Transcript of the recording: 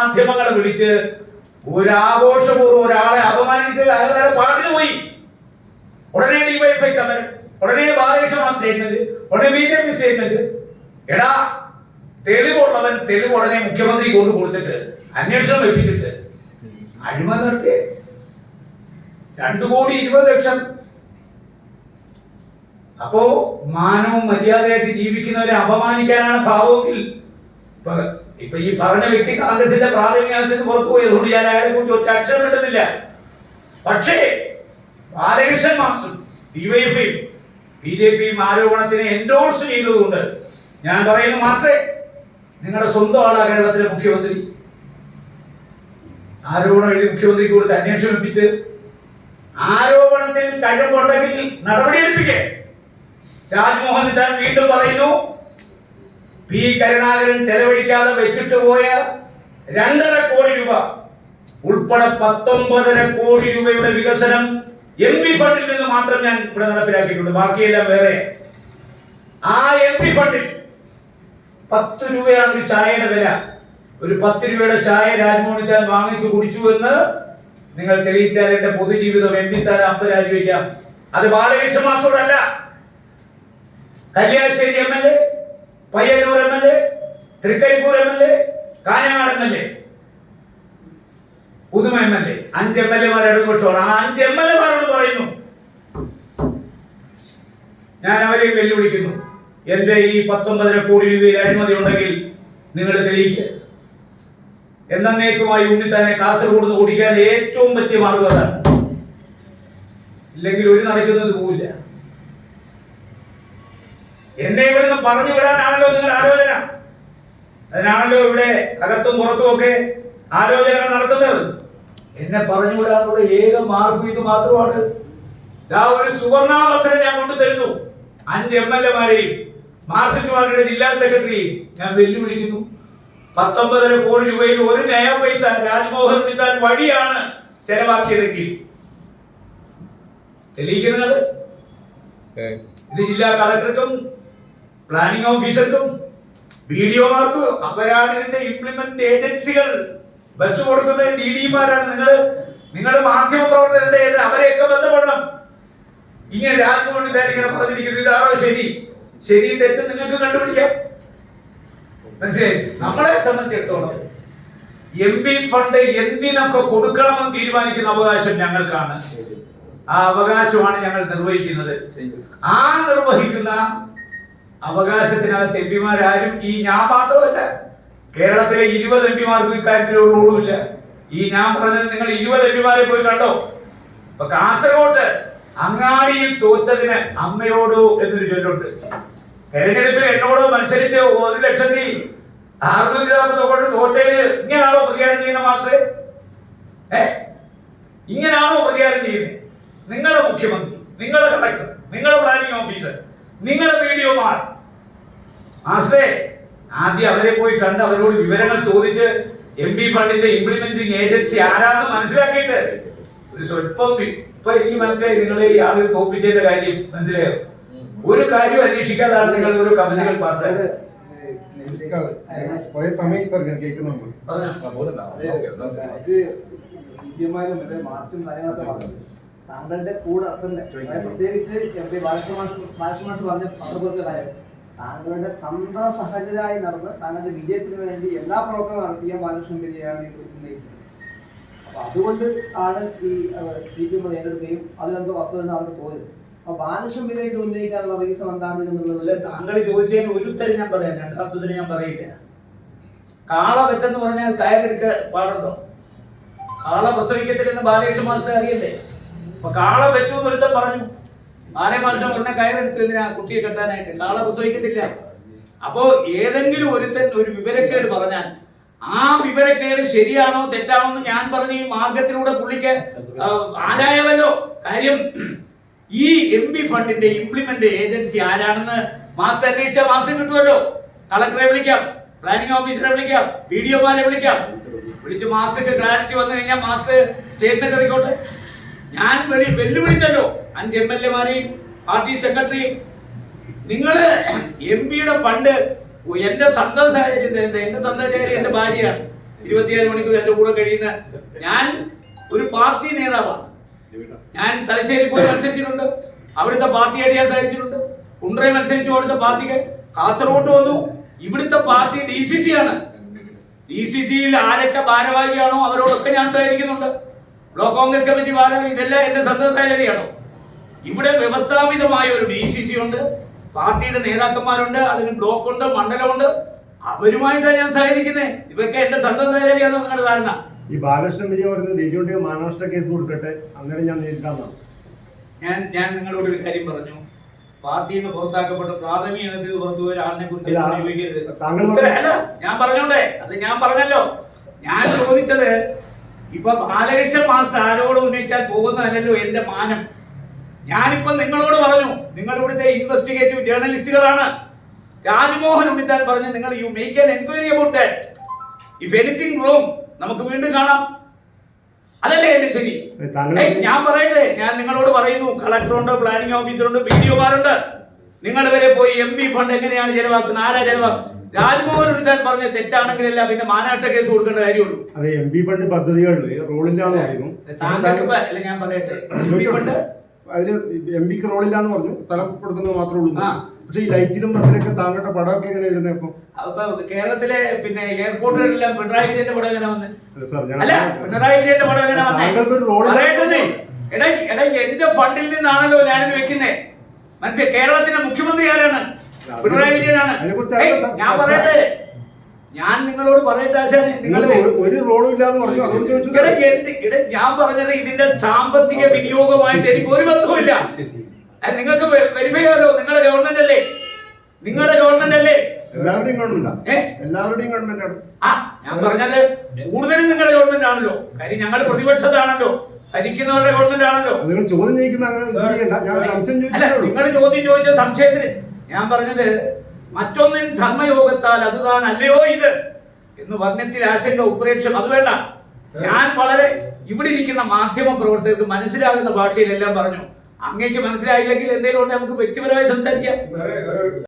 മാധ്യമങ്ങളെ വിളിച്ച് ഒരാഘോഷപൂർവം ഒരാളെ അപമാനിച്ച് അയാളെ പാട്ടിന് പോയി. ഉടനെ ഡിവൈഎഫ്ഐ സമരം ഉടനെ ബാലകൃഷ്ണ സ്റ്റേറ്റ്മെന്റ് ഉടനെ ബി ജെ പി സ്റ്റേറ്റ്മെന്റ്. എടാ തെളിവുള്ളവൻ തെളിവ് ഉടനെ മുഖ്യമന്ത്രി കൊണ്ട് കൊടുത്തിട്ട് അന്വേഷണം വെപ്പിച്ചിട്ട് അഴിമതി നടത്തി രണ്ടു കോടി ഇരുപത് ലക്ഷം. അപ്പോ മാനവും മര്യാദയായിട്ട് ജീവിക്കുന്നവരെ അപമാനിക്കാനാണ് ഭാവമെങ്കിൽ ഇപ്പൊ ഈ പറഞ്ഞ വ്യക്തി കോൺഗ്രസിന്റെ പ്രാഥമികത്തിൽ നിന്ന് പുറത്തു പോയി. അതുകൊണ്ട് ഞാൻ അയാളെ കുറിച്ച് ഒറ്റ അക്ഷരം കിട്ടുന്നില്ല പക്ഷേ ബാലകൃഷ്ണൻ മാസ്റ്റർ ഡിവൈഎഫ്ഐയും ബി ജെ പിയും ആരോപണത്തിനെ എൻഡോഴ്സ് ചെയ്തതുകൊണ്ട് ഞാൻ പറയുന്നു മാസ്റ്ററെ നിങ്ങളുടെ സ്വന്തം ആളാ കേരളത്തിലെ മുഖ്യമന്ത്രി. ആരോപണം എഴുതി മുഖ്യമന്ത്രിക്ക് കൊടുത്ത് അന്വേഷണം വെപ്പിച്ച് ആരോപണത്തിൽ കഴിവുണ്ടെങ്കിൽ നടപടിയെടുപ്പിക്കേ രാജ്മോഹൻ താൻ വീണ്ടും പറയുന്നു പി കരുണാകരൻ ചെലവഴിക്കാതെ വെച്ചിട്ട് പോയ രണ്ടര കോടി രൂപ. ഉൾപ്പെടെ പത്തൊമ്പതര കോടി രൂപയുടെ വികസനം എം പി ഫണ്ടിൽ നിന്ന് മാത്രം ഞാൻ ഇവിടെ നടപ്പിലാക്കിയിട്ടുണ്ട്. ബാക്കിയെല്ലാം വേറെ. ആ എം പി ഫണ്ടിൽ പത്ത് രൂപയാണ് ഒരു ചായയുടെ വില. ഒരു പത്ത് രൂപയുടെ ചായ രാജ്മോഹൻ ഞാൻ വാങ്ങിച്ചു കുടിച്ചു എന്ന് നിങ്ങൾ തെളിയിച്ചാൽ എന്റെ പൊതുജീവിതം എം പി സ്ഥാനം അമ്പത് രാജിവെക്കാം. അത് Balakrishna മാസോടല്ല Kalliasseri M L A Payyanur M L A Thrikaripur M L A Kanhangad M L A പുതുമ എം എൽ എ. അഞ്ച് എം എൽ എമാർ ഇടതുപക്ഷമാണ്. ആ അഞ്ച് എം എൽ എമാരോട് പറയുന്നു. ഞാൻ അവരെയും വെല്ലുവിളിക്കുന്നു. എന്റെ ഈ പത്തൊമ്പതര കോടി രൂപയിൽ അഴിമതി ഉണ്ടെങ്കിൽ നിങ്ങൾ തെളിയിക്കുക. എന്നേക്കുമായി ഉണ്ണിത്താനെ കാസർഗോഡ് നിന്ന് ഓടിക്കാൻ ഏറ്റവും പറ്റിയ മാർഗം അതാണ്. ഇല്ലെങ്കിൽ ഒരു നടക്കുന്നത് പോവില്ല. എന്നെ ഇവിടുന്ന് പറഞ്ഞു വിടാനാണല്ലോ നിങ്ങളുടെ ആലോചന. അതിനാണല്ലോ ഇവിടെ അകത്തും പുറത്തും ഒക്കെ ആലോചന നടത്തുന്നത്. എന്നെ പറഞ്ഞു വിടാനുള്ള ഏക മാർഗം ഇത് മാത്രമാണ്. ഞാൻ ഒരു സുവർണാവസരം ഞാൻ കൊണ്ടുതരുന്നു അഞ്ച് എം എൽ എമാരെയും മാരെയും പാർട്ടിയുടെ ജില്ലാ സെക്രട്ടറിയും ഞാൻ വെല്ലുവിളിക്കുന്നു. പത്തൊമ്പതര കോടി രൂപയിൽ ഒരു നയ പൈസ രാജ്മോഹൻ ഉണ്ണിത്താൻ വഴിയാണ് ചെലവാക്കിയതെങ്കിൽ. തെളിയിക്കുന്നത് ഇത് ജില്ലാ കളക്ടർക്കും പ്ലാനിംഗ് ഓഫീസർക്കും ബി ഡി ഒമാർക്കും അവരാണ് ഇതിന്റെ ഇംപ്ലിമെന്റ് ഏജൻസികൾ ബസ് കൊടുക്കുന്ന ഡി ഡിമാരാണ് നിങ്ങൾ നിങ്ങളുടെ മാധ്യമ പ്രവർത്തനത്തെ അവരെയൊക്കെ ബന്ധപ്പെടണം. ഇങ്ങനെ രാജ്മോഹൻ ഇങ്ങനെ പറഞ്ഞിരിക്കുന്നത് ഇതാണോ ശരി? ശരി തെറ്റ് നിങ്ങൾക്ക് കണ്ടുപിടിക്കാം. മനസ്സിലായി? നമ്മളെ സംബന്ധിച്ചിടത്തോളം എം പി ഫണ്ട് എന്തിനൊക്കെ കൊടുക്കണമെന്ന് തീരുമാനിക്കുന്ന അവകാശം ഞങ്ങൾക്കാണ്. ആ അവകാശമാണ് ഞങ്ങൾ നിർവഹിക്കുന്നത്. ആ നിർവഹിക്കുന്ന അവകാശത്തിനകത്ത് എം പിമാരാരും ഈ ഞാൻ മാത്രമല്ല. കേരളത്തിലെ ഇരുപത് എം പിമാർക്കും ഇക്കാര്യത്തിൽ ഒരു റോളുമില്ല. ഈ ഞാൻ പറഞ്ഞത് നിങ്ങൾ ഇരുപത് എം പിമാരെ പോയി കണ്ടോ? ഇപ്പൊ കാസർഗോട്ട് അങ്ങാടിയിൽ തോറ്റതിന് അമ്മയോടോ എന്നൊരു ചൊല്ലുണ്ട്. തെരഞ്ഞെടുപ്പിൽ എന്നോട് മത്സരിച്ച് ഒരു ലക്ഷത്തി അറുന്നൂറ്റി നാൽപ്പത് ഇങ്ങനെയാണോ പ്രതികാരം ചെയ്യുന്ന മാസ്റ്റർ ഏ? ഇങ്ങനെയാണോ പ്രതികാരം ചെയ്യുന്നത്? നിങ്ങളുടെ മുഖ്യമന്ത്രി നിങ്ങളുടെ കളക്ടർ നിങ്ങളുടെ പ്ലാനിംഗ് ഓഫീസർ നിങ്ങളുടെ വീഡിയോമാർ മാസ്റ്ററെ ആദ്യം അവരെ പോയി കണ്ട് അവരോട് വിവരങ്ങൾ ചോദിച്ച് എം പി ഫണ്ടിന്റെ ഇംപ്ലിമെന്റിംഗ് ഏജൻസി ആരാണെന്ന് മനസ്സിലാക്കിയിട്ട് ഒരു സ്വല്പം ഇപ്പൊ എനിക്ക് മനസ്സിലായി നിങ്ങളെ ഈ ആളുകൾ തോപ്പിച്ചതിന്റെ കാര്യം. മനസ്സിലായോ? ഒരു കാര്യം അന്വേഷിക്കാതാണ് നിങ്ങൾ ഒരു കമ്പനികൾ പാസ്സായത് കുറെ സമയം സാർ ഇങ്ങനെ കേൾക്കുന്നുണ്ട്. ഇത് സിപിഎമ്മായാലും മറ്റേ മാർച്ചും കാര്യങ്ങളൊക്കെ പറഞ്ഞത്. താങ്കളുടെ കൂടെ തന്നെ പ്രത്യേകിച്ച് എം പി ബാലകൃഷ്ണ മാഷ് ബാലകൃഷ്ണ മാഷ് പറഞ്ഞ പത്രക്കുറിപ്പിന്റെ കാര്യം. താങ്കളുടെ സ്വന്തം സഹചരായി നടന്ന് താങ്കളുടെ വിജയത്തിന് വേണ്ടി എല്ലാ പ്രവർത്തനവും നടത്തിയ ബാലകൃഷ്ണൻ പെരിയാണ് ഇത് ഉന്നയിച്ചത്. അപ്പൊ അതുകൊണ്ട് ആണ് ഈ സി പി എം ഏറ്റെടുക്കുകയും അതിലെന്തോ വസ്തുത അവർക്ക് തോന്നുന്നത് അപ്പൊ ബാലകൃഷ്ണൻ പിന്നെ ഇത് ഉന്നയിക്കാനുള്ള റീസൺ എന്താണ് താങ്കൾ ചോദിച്ചതിന് ഒരു ഉത്തരം ഞാൻ പറയാം. രണ്ടാമത്തെ ഞാൻ പറയില്ല. കാള വെച്ചെന്ന് പറഞ്ഞാൽ കയറെടുക്ക പാടുണ്ടോ? കാള പ്രസവിക്കത്തില്ലെന്ന് ബാലകൃഷ്ണ മാസ്റ്റർ അറിയല്ലേ അപ്പൊ കാള വെച്ചു എന്ന് ഒരുത്തൻ പറഞ്ഞു. ആരെ മാസം ഉടനെ കയറെടുത്തു എന്തിനാ കുട്ടിയെ കെട്ടാനായിട്ട്? കാള പ്രസവിക്കത്തില്ല. അപ്പോ ഏതെങ്കിലും ഒരുത്തൻ ഒരു വിവരക്കേട് പറഞ്ഞാൽ ആ വിവരക്കേട് ശരിയാണോ തെറ്റാണോ എന്ന് ഞാൻ പറഞ്ഞ ഈ മാർഗത്തിലൂടെ പുള്ളിക്ക് ആരായവല്ലോ കാര്യം ഈ എം പി ഫണ്ടിന്റെ ഇംപ്ലിമെന്റ് ഏജൻസി ആരാണെന്ന് മാസം അന്വേഷിച്ചാൽ മാസം കിട്ടുമല്ലോ. കളക്ടറെ വിളിക്കാം പ്ലാനിംഗ് ഓഫീസറെ വിളിക്കാം ഒമാരെ വിളിക്കാം. വിളിച്ച് മാസ്റ്റർക്ക് ക്ലാരിറ്റി വന്നു കഴിഞ്ഞാൽ മാസ്റ്റർ സ്റ്റേറ്റ്മെന്റ് ഇറങ്ങിക്കോട്ടെ ഞാൻ വെളി വെല്ലുവിളിച്ചല്ലോ. അഞ്ച് എം എൽ എമാരെയും പാർട്ടി സെക്രട്ടറിയും നിങ്ങൾ എം പിയുടെ ഫണ്ട് എന്റെ സ്വന്തം സാഹചര്യം എന്റെ സ്വന്തം സാഹചര്യം എന്റെ ഭാര്യയാണ്. ഇരുപത്തിയേഴ് മണിക്കൂർ എന്റെ കൂടെ കഴിയുന്ന ഞാൻ ഒരു പാർട്ടി നേതാവാണ്. ഞാൻ തലശ്ശേരി പോയി മത്സരിച്ചിട്ടുണ്ട്. അവിടുത്തെ പാർട്ടി ഞാൻ സഹകരിച്ചിട്ടുണ്ട് കുണ്ടറയിൽ മത്സരിച്ചു അവിടുത്തെ പാർട്ടിക്ക്. കാസർഗോഡ് വന്നു. ഇവിടുത്തെ പാർട്ടി ഡി സി സി ആണ്. ഡി സി സിയിൽ ആരൊക്കെ ഭാരവാഹിയാണോ അവരോടൊക്കെ ഞാൻ സഹകരിക്കുന്നുണ്ട്. ബ്ലോക്ക് കോൺഗ്രസ് കമ്മിറ്റി ഭാരവാഹി ഇതെല്ലാം എന്റെ സന്തോഷാചാരിയാണോ ഇവിടെ വ്യവസ്ഥാപിതമായ ഒരു ഡി സി സി ഉണ്ട് പാർട്ടിയുടെ നേതാക്കന്മാരുണ്ട് അതിന് ബ്ലോക്ക് ഉണ്ട് മണ്ഡലമുണ്ട്. അവരുമായിട്ടാണ് ഞാൻ സഹകരിക്കുന്നത് ഇവയൊക്കെ എന്റെ സന്തോഷാചാരിയാണോ നിങ്ങളുടെ ധാരണ? ഈ ബാലകൃഷ്ണൻ വിജയ് പറയുന്നത് ദേവിയുടെ മാനനഷ്ട കേസ് കൊടുക്കട്ടെ. അങ്ങനെ ഞാൻ നേരിട്ടാന്നാണ് ഞാൻ ഞാൻ നിങ്ങളോട് ഒരു കാര്യം പറഞ്ഞു. പാർട്ടിയിൽ നിന്ന് പുറത്താക്കപ്പെട്ട പ്രാഥമിക ഇനത്തിൽ പുറത്തു പോയ ഒരാളിനെ കുറിച്ച് ചോദിക്കരുത്. അല്ല ഞാൻ പറഞ്ഞോണ്ടേ അത് ഞാൻ പറഞ്ഞല്ലോ. ഞാൻ ചോദിച്ചത് ഇപ്പൊ ബാലകൃഷ്ണൻ മാസ്റ്റർ ആരോട് ഉന്നയിച്ചാൽ പോകുന്നതല്ലോ എന്റെ മാനം. ഞാനിപ്പോ നിങ്ങളോട് പറഞ്ഞു നിങ്ങൾ ഇവിടുത്തെ ഇൻവെസ്റ്റിഗേറ്റീവ് ജേർണലിസ്റ്റുകളാണ് രാജ്മോഹൻ ഉണ്ണിത്താൻ പറഞ്ഞു നിങ്ങൾ you make an enquiry about that if anything wrong നമുക്ക് വീണ്ടും കാണാം. അതല്ലേ എന്റെ ശരി? ഞാൻ പറയട്ടെ ഞാൻ നിങ്ങളോട് പറയുന്നു. കളക്ടറുണ്ട് പ്ലാനിംഗ് ഓഫീസറുണ്ട് വീഡിയോമാരുണ്ട് നിങ്ങൾ വരെ പോയി എം പി ഫണ്ട് എങ്ങനെയാണ് ചെലവാക്കുന്നത്? ആരാ ചെലവാക്കുന്നത്? രാജ്മോഹൻ ഉണ്ണിത്താൻ പറഞ്ഞ തെറ്റാണെങ്കിലല്ല പിന്നെ മാനാട്ട കേസ് കൊടുക്കേണ്ട കാര്യമുള്ളൂ. അതെ എം പി ഫണ്ട് പദ്ധതികളിൽ റോളില്ലാന്ന് പറയുന്നു. താങ്കൾക്ക് അല്ല ഞാൻ പറയട്ടെ. M P fund? അതിൽ എം പിക്ക് റോളില്ലാന്ന് പറഞ്ഞു. സ്ഥലം കൊടുക്കുന്നത് മാത്രമേ ഉള്ളൂ. പക്ഷെ ഈ ലൈറ്റിലും ബസ്സിലൊക്കെ താങ്കളുടെ പടമൊക്കെ എങ്ങനെ വരുന്നത് ഇപ്പൊ? അപ്പൊ കേരളത്തിലെ പിന്നെ എയർപോർട്ടുകളിലെല്ലാം പിണറായി വിജയന്റെ പടം എങ്ങനെ വന്ന്? അല്ല പിണറായി വിജയന്റെ പടം എങ്ങനെ വന്നേ? എടാ എടാ എന്റെ ഫണ്ടിൽ നിന്നാണല്ലോ ഞാനിത് വെക്കുന്നേ. മനസ്സിലായി? കേരളത്തിന്റെ മുഖ്യമന്ത്രി ആരാണ്? പിണറായി വിജയനാണ്. ഞാൻ. പറയട്ടെ? ഞാൻ നിങ്ങളോട് പറയട്ടെ ആശാനെ നിങ്ങൾ ഒരു റോളും ഇല്ലാന്ന് പറഞ്ഞു. അതോട് ചോദിച്ചു എടാ എന്ത്? ഞാൻ പറഞ്ഞത് ഇതിന്റെ സാമ്പത്തിക വിനിയോഗമായിട്ട് എനിക്ക് ഒരു ബന്ധവുമില്ല നിങ്ങൾക്ക് വെരിഫൈ നിങ്ങളുടെ ഗവൺമെന്റ് അല്ലേ? നിങ്ങളുടെ ഗവൺമെന്റ് അല്ലേ? എല്ലാവരുടെയും ഗവൺമെന്റ് ഗവൺമെന്റാണ് ആ ഞാൻ പറഞ്ഞത് കൂടുതലും നിങ്ങളുടെ ഗവൺമെന്റ് ആണല്ലോ. കാര്യം ഞങ്ങൾ പ്രതിപക്ഷത്താണല്ലോ. ഭരിക്കുന്നവരുടെ ഗവൺമെന്റ് ആണല്ലോ. നിങ്ങൾ ചോദ്യം ചോദിക്കുന്ന അങ്ങനെ ഞാൻ സംശയം ചോദിച്ചേ ഉള്ളൂ. നിങ്ങൾ ചോദ്യം ചോദിച്ച സംശയത്തിന് ഞാൻ പറഞ്ഞത് മറ്റൊന്നിൻ ധർമ്മയോഗത്താൽ അത് താൻ അല്ലയോ ഇത് എന്ന് വർണത്തിൽ ആശങ്ക ഉപ്രേക്ഷം അത് വേണ്ട. ഞാൻ വളരെ ഇവിടെ ഇരിക്കുന്ന മാധ്യമ പ്രവർത്തകർക്ക് മനസ്സിലാകുന്ന ഭാഷയിലെല്ലാം പറഞ്ഞു. അങ്ങേക്ക് മനസ്സിലായില്ലെങ്കിൽ എന്തെങ്കിലും നമുക്ക് വ്യക്തിപരമായി സംസാരിക്കാം.